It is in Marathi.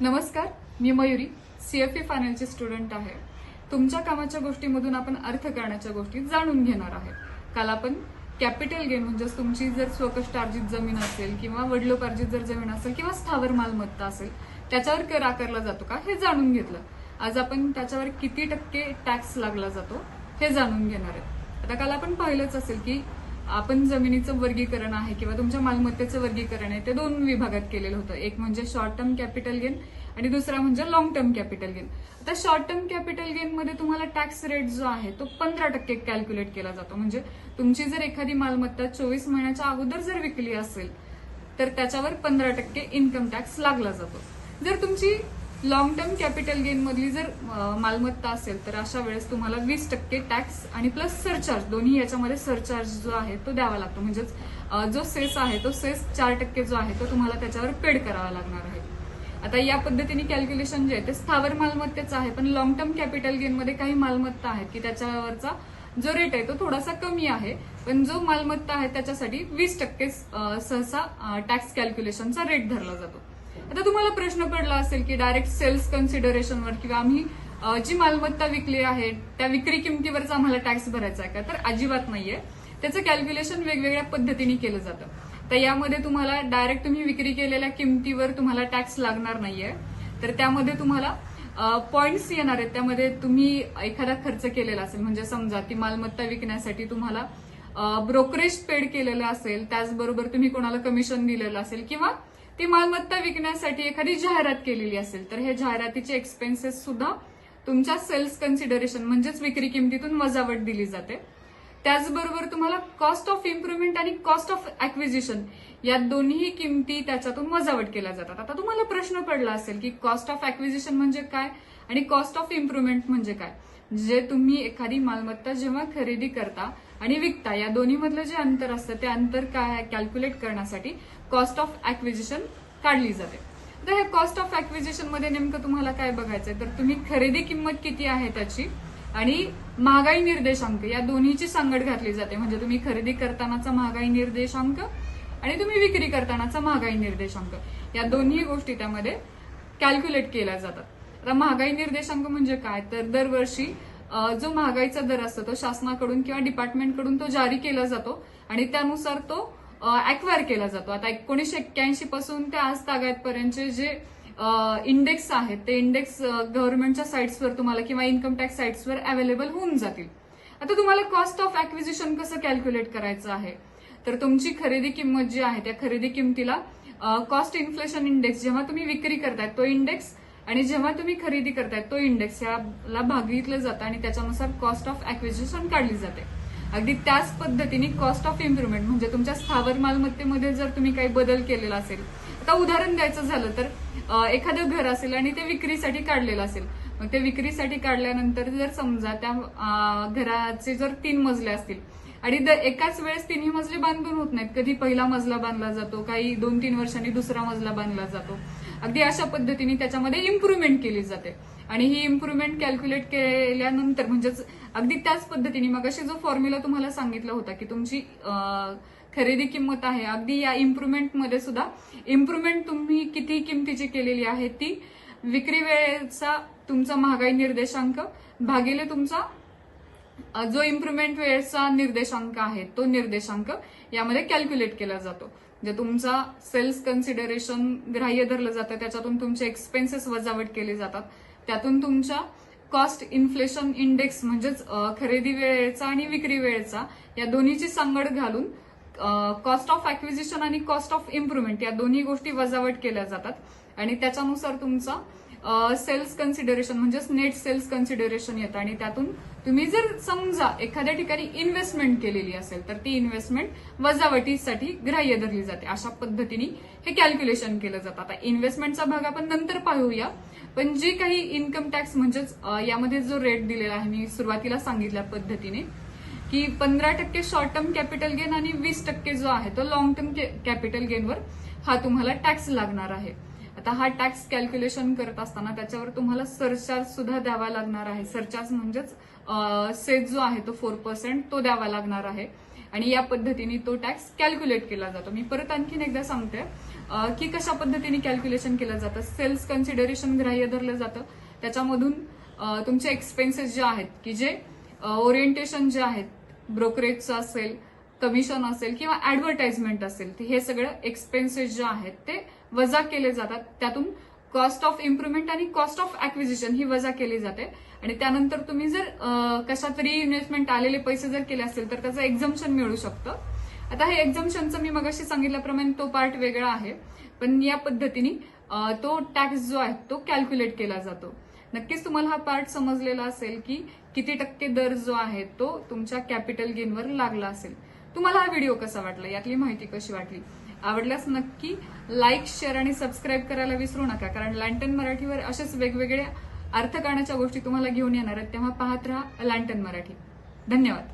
नमस्कार मी मयुरी सीएफए फायनलचे स्टुडंट आहे. तुमच्या कामाच्या गोष्टीमधून आपण अर्थ करण्याच्या गोष्टी जाणून घेणार आहे काल आपण कॅपिटल गेन म्हणजेच तुमची जर स्वकष्टार्जित जमीन असेल किंवा वडिलोपार्जित जर जमीन असेल किंवा स्थावर मालमत्ता असेल त्याच्यावर कर आकारला जातो का हे जाणून घेतलं. आज आपण त्याच्यावर किती टक्के टॅक्स लागला जातो हे जाणून घेणार आहे आता काल आपण पाहिलंच असेल की आपण जमिनीचं वर्गीकरण आहे किंवा तुमच्या मालमत्तेचं वर्गीकरण आहे ते दोन विभागात केलेलं होतं. एक म्हणजे शॉर्ट टर्म कॅपिटल गेन आणि दुसरा म्हणजे लॉंग टर्म कॅपिटल गेन आता शॉर्ट टर्म कॅपिटल गेन मध्ये तुम्हाला टॅक्स रेट जो आहे तो पंधरा टक्के कॅल्क्युलेट केला जातो. म्हणजे तुमची जर एखादी मालमत्ता चोवीस महिन्याच्या अगोदर जर विकली असेल तर त्याच्यावर पंधरा टक्के इन्कम टॅक्स लागला जातो. जर तुमची लॉंग टर्म कॅपिटल गेनमधली जर मालमत्ता असेल तर अशा वेळेस तुम्हाला वीस टक्के टॅक्स आणि प्लस सरचार्ज दोन्ही याच्यामध्ये सरचार्ज जो आहे तो द्यावा लागतो. म्हणजेच जो सेस आहे तो सेस चार टक्के जो आहे तो तुम्हाला त्याच्यावर पेड करावा लागणार आहे. आता या पद्धतीने कॅल्क्युलेशन जे आहे ते स्थावर मालमत्तेचं आहे पण लॉंग टर्म कॅपिटल गेनमध्ये काही मालमत्ता आहेत की त्याच्यावरचा जो रेट आहे तो थोडासा कमी आहे पण जो मालमत्ता आहे त्याच्यासाठी वीस टक्के सहसा टॅक्स कॅल्क्युलेशनचा रेट धरला जातो. आता तुम्हाला प्रश्न पडला असेल की डायरेक्ट सेल्स कन्सिडरेशनवर किंवा आम्ही जी मालमत्ता विकली आहे त्या विक्री किमतीवरचा आम्हाला टॅक्स भरायचा आहे का? तर अजिबात नाहीये. त्याचं कॅल्क्युलेशन वेगवेगळ्या पद्धतीने केलं जातं. तर यामध्ये तुम्हाला डायरेक्ट तुम्ही विक्री केलेल्या किमतीवर तुम्हाला टॅक्स लागणार नाहीये. तर त्यामध्ये तुम्हाला पॉईंट्स येणार आहेत. त्यामध्ये तुम्ही एखादा खर्च केलेला असेल म्हणजे समजा ती मालमत्ता विकण्यासाठी तुम्हाला ब्रोकरेज पेड केलेलं असेल त्याचबरोबर तुम्ही कोणाला कमिशन दिलेलं असेल किंवा ती मालमत्ता विकण्यासाठी एखादी जाहिरात केलेली असेल तर हे जाहिरातीचे एक्सपेन्सेस सुद्धा तुमच्या सेल्स कन्सिडरेशन म्हणजेच विक्री किमतीतून वजावट दिली जाते. त्याचबरोबर तुम्हाला कॉस्ट ऑफ इम्प्रुव्हमेंट आणि कॉस्ट ऑफ अक्विजिशन या दोन्ही किमती त्याच्यातून वजावट केल्या जातात. आता तुम्हाला प्रश्न पडला असेल की कॉस्ट ऑफ अक्विजिशन म्हणजे काय? आणि कॉस्ट ऑफ इम्प्रुव्हमेंट म्हणजे काय? जे तुम्ही एखादी मालमत्ता जेव्हा खरेदी करता आणि विकता या दोन्ही मधलं जे अंतर असतं ते अंतर काय कॅल्क्युलेट करण्यासाठी कॉस्ट ऑफ ऍक्विजिशन काढली जाते. तर हे कॉस्ट ऑफ ऍक्विजिशनमध्ये नेमकं तुम्हाला काय बघायचंय? तर तुम्ही खरेदी किंमत किती आहे त्याची आणि महागाई निर्देशांक या दोन्हीची सांगड घातली जाते. म्हणजे तुम्ही खरेदी करतानाचा महागाई निर्देशांक आणि तुम्ही विक्री करतानाचा महागाई निर्देशांक. या दोन्ही गोष्टी त्यामध्ये कॅल्क्युलेट केल्या जातात. आता महागाई निर्देशांक म्हणजे काय? तर दरवर्षी जो महागाईचा दर असतो तो शासनाकडून किंवा डिपार्टमेंटकडून तो जारी केला जातो आणि त्यानुसार तो अक्वायर केला जातो. आता एकोणीसशे एक्क्याऐंशी पासून ते आज तागायतपर्यंतचे जे इंडेक्स आहेत ते इंडेक्स गव्हर्नमेंटच्या साईट्सवर तुम्हाला किंवा इन्कम टॅक्स साईट्सवर अवेलेबल होऊन जातील. आता तुम्हाला कॉस्ट ऑफ अॅक्विजिशन कसं कॅल्क्युलेट करायचं आहे? तर तुमची खरेदी किंमत जी आहे त्या खरेदी किमतीला कॉस्ट इन्फ्लेशन इंडेक्स जेव्हा तुम्ही विक्री करताय तो इंडेक्स आणि जेव्हा तुम्ही खरेदी करताय तो इंडेक्स याला भागितलं जातं आणि त्याच्यानुसार कॉस्ट ऑफ अक्विजिशन काढली जाते. अगदी त्याच पद्धतीने कॉस्ट ऑफ इम्प्रुव्हमेंट म्हणजे तुमच्या स्थावर मालमत्तेमध्ये जर तुम्ही काही बदल केलेला असेल आता उदाहरण द्यायचं झालं तर एखादं घर असेल आणि ते विक्रीसाठी काढलेलं असेल मग ते विक्रीसाठी काढल्यानंतर जर समजा त्या घराचे जर तीन मजले असतील आणि द- एकाच वेळेस तिन्ही मजले बांधून होत नाहीत कधी पहिला मजला बांधला जातो काही दोन तीन वर्षांनी दुसरा मजला बांधला जातो अगदी अशा पद्धतीने त्याच्यामध्ये इम्प्रुव्हमेंट केली जाते. आणि ही इम्प्रुव्हमेंट कॅल्क्युलेट केल्यानंतर म्हणजेच अगदी त्याच पद्धतीने मग अशी जो फॉर्म्युला तुम्हाला सांगितला होता की तुमची खरेदी किंमत आहे अगदी या इम्प्रुव्हमेंटमध्ये सुद्धा इम्प्रुव्हमेंट तुम्ही किती किमतीची केलेली आहे ती विक्री वेळेचा तुमचा महागाई निर्देशांक भागिले तुमचा जो इम्प्रुव्हमेंट वेळेचा निर्देशांक आहे तो निर्देशांक यामध्ये कॅल्क्युलेट केला जातो. जे तुमचा सेल्स कन्सिडरेशन ग्राह्य धरलं जातं त्याच्यातून तुमचे एक्सपेन्सेस वजावट केले जातात. त्यातून तुमच्या कॉस्ट इन्फ्लेशन इंडेक्स म्हणजेच खरेदी वेळेचा आणि विक्री वेळेचा या दोन्हीची सांगड घालून कॉस्ट ऑफ अॅक्विजिशन आणि कॉस्ट ऑफ इम्प्रुव्हमेंट या दोन्ही गोष्टी वजावट केल्या जातात. आणि त्याच्यानुसार तुमचा सेल्स कन्सिडरेशन म्हणजेच नेट सेल्स कन्सिडरेशन येतं. आणि त्यातून तुम्ही जर समजा एखाद्या ठिकाणी इन्व्हेस्टमेंट केलेली असेल तर ती इन्व्हेस्टमेंट वजावटीसाठी ग्राह्य धरली जाते. अशा पद्धतीने हे कॅल्क्युलेशन केलं जातं. आता इन्व्हेस्टमेंटचा भाग आपण नंतर पाहूया. पण जे काही इन्कम टॅक्स म्हणजेच यामध्ये जो रेट दिलेला आहे मी सुरुवातीला सांगितल्या पद्धतीने की पंधरा टक्के शॉर्ट टर्म कॅपिटल गेन आणि वीस टक्के जो आहे तो लॉंग टर्म कॅपिटल गेनवर हा तुम्हाला टॅक्स लागणार आहे. आता हा टॅक्स कॅल्क्युलेशन करत असताना त्याच्यावर तुम्हाला सरचार्ज सुद्धा द्यावा लागणार आहे. सरचार्ज म्हणजेच सेज जो आहे तो फोर पर्सेंट तो द्यावा लागणार आहे. आणि या पद्धतीने तो टॅक्स कॅल्क्युलेट केला जातो. मी परत आणखीन एकदा सांगते की कशा पद्धतीने कॅल्क्युलेशन केलं जातं. सेल्स कन्सिडरेशन ग्राह्य धरलं जातं. त्याच्यामधून तुमचे एक्सपेन्सेस जे आहेत की जे ओरिएंटेशन जे आहेत ब्रोकरेजचं असेल कमिशन असेल किंवा ऍडव्हर्टाइजमेंट असेल हे सगळं एक्सपेन्सेस जे आहेत ते वजा केले जातात. त्यातून कॉस्ट ऑफ इम्प्रुव्हमेंट आणि कॉस्ट ऑफ ऍक्विजिशन ही वजा केली जाते. आणि त्यानंतर तुम्ही जर कशात इन्व्हेस्टमेंट आलेले पैसे जर केले असतील तर त्याचं एक्झम्पन मिळू शकतं. आता हे एक्झम्पनचं मी मगाशी सांगितल्याप्रमाणे तो पार्ट वेगळा आहे. पण या पद्धतीने तो टॅक्स जो आहे तो कॅल्क्युलेट केला जातो. नक्कीच तुम्हाला हा पार्ट समजलेला असेल की किती टक्के दर जो आहे तो तुमच्या कॅपिटल गेनवर लागला असेल. तुम्हाला हा व्हिडिओ कसा वाटला? यातली माहिती कशी वाटली? आवडल्यास नक्की लाईक शेअर आणि सबस्क्राईब करायला विसरू नका. कारण लँटन मराठीवर अशाच वेगवेगळ्या अर्थकारणाच्या गोष्टी तुम्हाला घेऊन येणार आहेत. तेव्हा पाहत राहा लँटन मराठी. धन्यवाद.